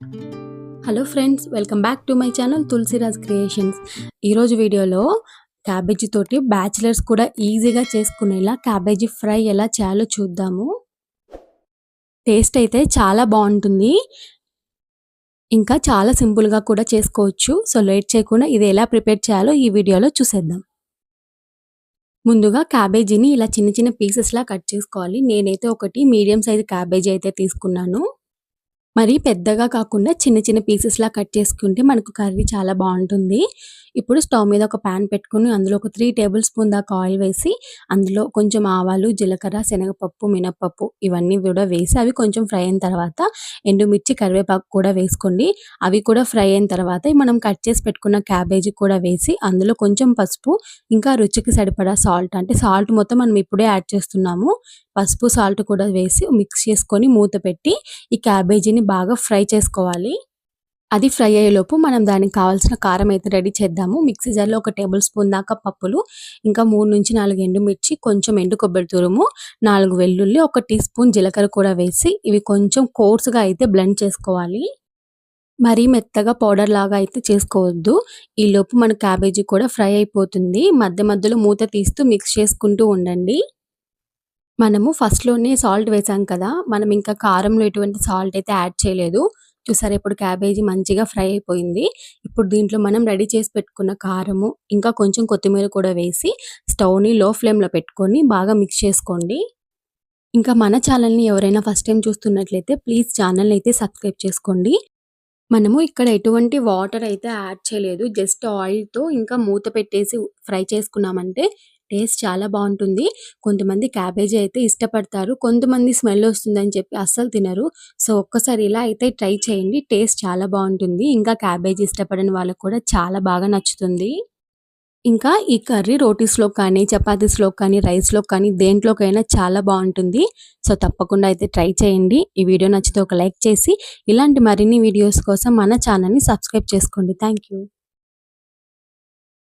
Hello friends welcome back to my channel Tulasiraj creations ఈరోజు వీడియోలో cabbage తోటి bachelors కూడా ఈజీగా చేసుకునేలా క్యాబేజీ ఫ్రై ఎలా చేయాలో చూద్దాము. టేస్ట్ అయితే చాలా బాగుంటుంది. ఇంకా చాలా సింపుల్గా కూడా చేసుకోవచ్చు. సో లేట్ చేయకుండా ఇది ఎలా ప్రిపేర్ చేయాలో ఈ వీడియోలో చూసేద్దాం. ముందుగా క్యాబేజీని ఇలా చిన్న చిన్న పీసెస్లా కట్ చేసుకోవాలి. నేనైతే ఒకటి మీడియం సైజ్ క్యాబేజీ అయితే తీసుకున్నాను. మరి పెద్దగా కాకుండా చిన్న చిన్న పీసెస్లా కట్ చేసుకుంటే మనకు కర్రీ చాలా బాగుంటుంది. ఇప్పుడు స్టవ్ మీద ఒక ప్యాన్ పెట్టుకుని అందులో ఒక త్రీ టేబుల్ స్పూన్ దాకా ఆయిల్ వేసి అందులో కొంచెం ఆవాలు జీలకర్ర శనగపప్పు మినపప్పు ఇవన్నీ కూడా వేసి అవి కొంచెం ఫ్రై అయిన తర్వాత ఎండుమిర్చి కరివేపాకు కూడా వేసుకోండి. అవి కూడా ఫ్రై అయిన తర్వాత మనం కట్ చేసి పెట్టుకున్న క్యాబేజీ కూడా వేసి అందులో కొంచెం పసుపు ఇంకా రుచికి సరిపడా సాల్ట్ అంటే సాల్ట్ మొత్తం మనం ఇప్పుడే యాడ్ చేస్తున్నాము. పసుపు సాల్ట్ కూడా వేసి మిక్స్ చేసుకొని మూత పెట్టి ఈ క్యాబేజీని బాగా ఫ్రై చేసుకోవాలి. అది ఫ్రై అయ్యేలోపు మనం దానికి కావాల్సిన కారం అయితే రెడీ చేద్దాము. మిక్సీ జార్లో ఒక టేబుల్ స్పూన్ దాకా పప్పులు ఇంకా మూడు నుంచి నాలుగు ఎండుమిర్చి కొంచెం ఎండు కొబ్బరి తురుము నాలుగు వెల్లుల్లి ఒక టీ స్పూన్ జీలకర్ర కూడా వేసి ఇవి కొంచెం కోర్సుగా అయితే బ్లెండ్ చేసుకోవాలి. మరీ మెత్తగా పౌడర్ లాగా అయితే చేసుకోవద్దు. ఈ లోపు మన క్యాబేజీ కూడా ఫ్రై అయిపోతుంది. మధ్య మధ్యలో మూత తీస్తూ మిక్స్ చేసుకుంటూ ఉండండి. మనము ఫస్ట్లోనే సాల్ట్ వేసాం కదా మనం ఇంకా కారంలో ఎటువంటి సాల్ట్ అయితే యాడ్ చేయలేదు. చూసారు ఇప్పుడు క్యాబేజీ మంచిగా ఫ్రై అయిపోయింది. ఇప్పుడు దీంట్లో మనం రెడీ చేసి పెట్టుకున్న కారము ఇంకా కొంచెం కొత్తిమీర కూడా వేసి స్టవ్ని లో ఫ్లేమ్లో పెట్టుకొని బాగా మిక్స్ చేసుకోండి. ఇంకా మన ఛానల్ని ఎవరైనా ఫస్ట్ టైం చూస్తున్నట్లయితే ప్లీజ్ ఛానల్ని అయితే సబ్స్క్రైబ్ చేసుకోండి. మనము ఇక్కడ ఎటువంటి వాటర్ అయితే యాడ్ చేయలేదు. జస్ట్ ఆయిల్తో ఇంకా మూత పెట్టేసి ఫ్రై చేసుకున్నామంటే టేస్ట్ చాలా బాగుంటుంది. కొంతమంది క్యాబేజీ అయితే ఇష్టపడతారు. కొంతమంది స్మెల్ వస్తుందని చెప్పి అస్సలు తినరు. సో ఒక్కసారి ఇలా అయితే ట్రై చేయండి. టేస్ట్ చాలా బాగుంటుంది. ఇంకా క్యాబేజీ ఇష్టపడని వాళ్ళకు కూడా చాలా బాగా నచ్చుతుంది. ఇంకా ఈ కర్రీ రోటీస్లో కానీ చపాతీస్లో కానీ రైస్లో కానీ దేంట్లోకైనా చాలా బాగుంటుంది. సో తప్పకుండా అయితే ట్రై చేయండి. ఈ వీడియో నచ్చితే ఒక లైక్ చేసి ఇలాంటి మరిన్ని వీడియోస్ కోసం మన ఛానల్ని సబ్స్క్రైబ్ చేసుకోండి. Thank you